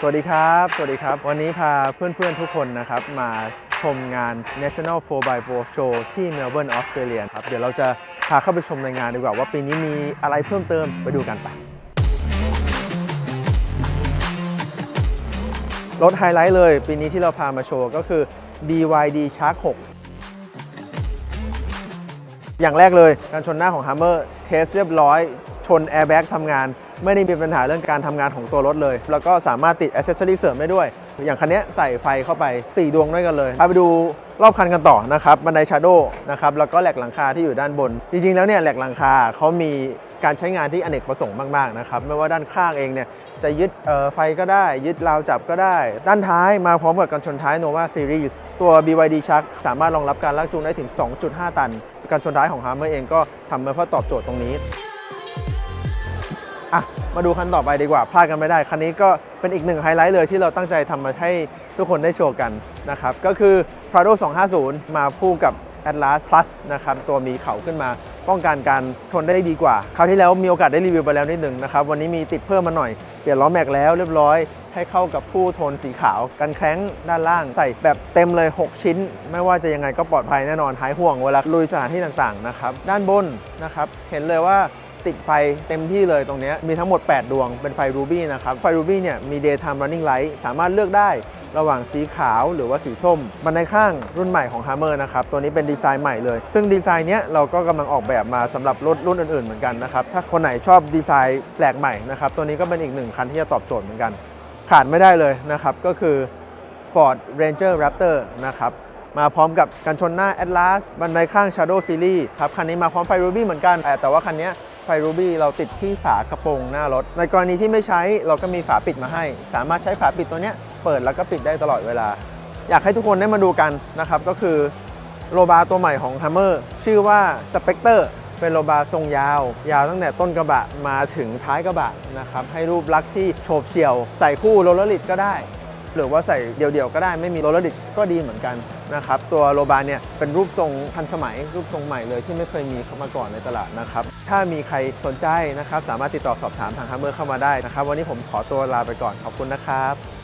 สวัสดีครับ สวัสดีครับ วันนี้พาเพื่อนๆทุกคนนะครับ มาชมงาน National 4x4 Show ที่เมลเบิร์นออสเตรเลียครับ เดี๋ยวเราจะพาเข้าไปชมในงานดีกว่า ว่าปีนี้มีอะไรเพิ่มเติมไปดูกันไป รถไฮไลท์เลย ปีนี้ที่เราพามาโชว์ก็คือ BYD Shark 6 อย่างแรกเลยการชนหน้าของ Hammer เทสเรียบร้อย ชนแอร์แบ็กทำงาน ไม่ได้มีปัญหาเรื่องการทำงานของตัวรถเลย แล้วก็สามารถติดอ c เซ s ซอรี่เสริมได้ด้วย อย่างคันนี้ใส่ไฟเข้าไป 4 ดวงด้วยกันเลยพาไปดูรอบคันกันต่อนะครับบันไดชาร์โดนะครับแล้วก็แหลกหลังคาที่อยู่ด้านบน จริง ๆ แล้วเนี่ยแหลกหลังคาเขามีการใช้งานที่อเนกประสงค์มากๆนะครับไม่ว่าด้านข้างเองเนี่ยจะยึดไฟก็ได้ ยึดราวจับก็ได้ ด้านท้ายมาพร้อมกับกันชนท้าย Nova Series ตัว BYD Shark สามารถรองรับการลากจูงได้ถึง 2.5 ตัน การชนท้ายของ Hammer เองก็ทำมาเพื่อตอบโจทย์ตรงนี้อะมาดูคันต่อไปดีกว่าพลาดกันไม่ได้ คันนี้ก็เป็นอีกหนึ่งไฮไลท์เลยที่เราตั้งใจทำมาให้ทุกคนได้โชว์กันนะครับ ก็คือ Prado 250 มาคู่กับ Atlas Plus นะครับ ตัวมีเข่าขึ้นมา ป้องกันการชนได้ดีกว่า คราวที่แล้วมีโอกาสได้รีวิวไปแล้วนิดหนึ่งนะครับ วันนี้มีติดเพิ่มมาหน่อย เปลี่ยนล้อแม็กแล้วเรียบร้อย ให้เข้ากับผู้โทนสีขาว กันแคร้งด้านล่างใส่แบบเต็มเลย 6 ชิ้น ไม่ว่าจะยังไงก็ปลอดภัยแน่นอนหายห่วงเวลาลุยสถานที่ต่างๆนะครับ ด้านบนนะครับเห็นเลยว่าติดไฟเต็มที่เลยตรงนี้มีทั้งหมด 8 ดวงเป็นไฟรูบี้นะครับ ไฟรูบี้เนี่ยมี daytime running light สามารถเลือกได้ ระหว่างสีขาวหรือว่าสีส้ม บันไดข้างรุ่นใหม่ของ Hammer นะครับ ตัวนี้เป็นดีไซน์ใหม่เลย ซึ่งดีไซน์เนี้ยเราก็กำลังออกแบบมาสำหรับรถรุ่นอื่นๆเหมือนกันนะครับ ถ้าคนไหนชอบดีไซน์แปลกใหม่นะครับ ตัวนี้ก็เป็นอีกหนึ่งคันที่จะตอบโจทย์เหมือนกัน ขาดไม่ได้เลยนะครับ ก็คือ Ford Ranger Raptor นะครับมาพร้อมกับกันชนหน้า Atlas บันไดข้าง Shadow Series ครับ คันนี้มาพร้อมไฟ Ruby เหมือนกัน แต่ว่าคันนี้ไฟ Ruby เราติดที่ฝากระโปรงหน้ารถ ในกรณีที่ไม่ใช้เราก็มีฝาปิดมาให้ สามารถใช้ฝาปิดตัวเนี้ย เปิดแล้วก็ปิดได้ตลอดเวลา อยากให้ทุกคนได้มาดูกันนะครับ ก็คือโรบาตัวใหม่ของ Hammer ชื่อว่า Spectre เป็นโรบาทรงยาว ยาวตั้งแต่ต้นกระบะมาถึงท้ายกระบะนะครับ ให้รูปลักษณ์ที่โฉบเฉี่ยว ใส่คู่โรลเลอร์ลิดก็ได้ หรือว่าใส่เดี่ยวๆก็ได้ไม่มีโรลเลอร์ดิสก็ดีเหมือนกันนะครับ ตัวโรบาเนี่ยเป็นรูปทรงทันสมัย รูปทรงใหม่เลยที่ไม่เคยมีเข้ามาก่อนในตลาดนะครับ ถ้ามีใครสนใจนะครับ สามารถติดต่อสอบถามทางฮัมเมอร์เข้ามาได้นะครับ วันนี้ผมขอตัวลาไปก่อนขอบคุณนะครับ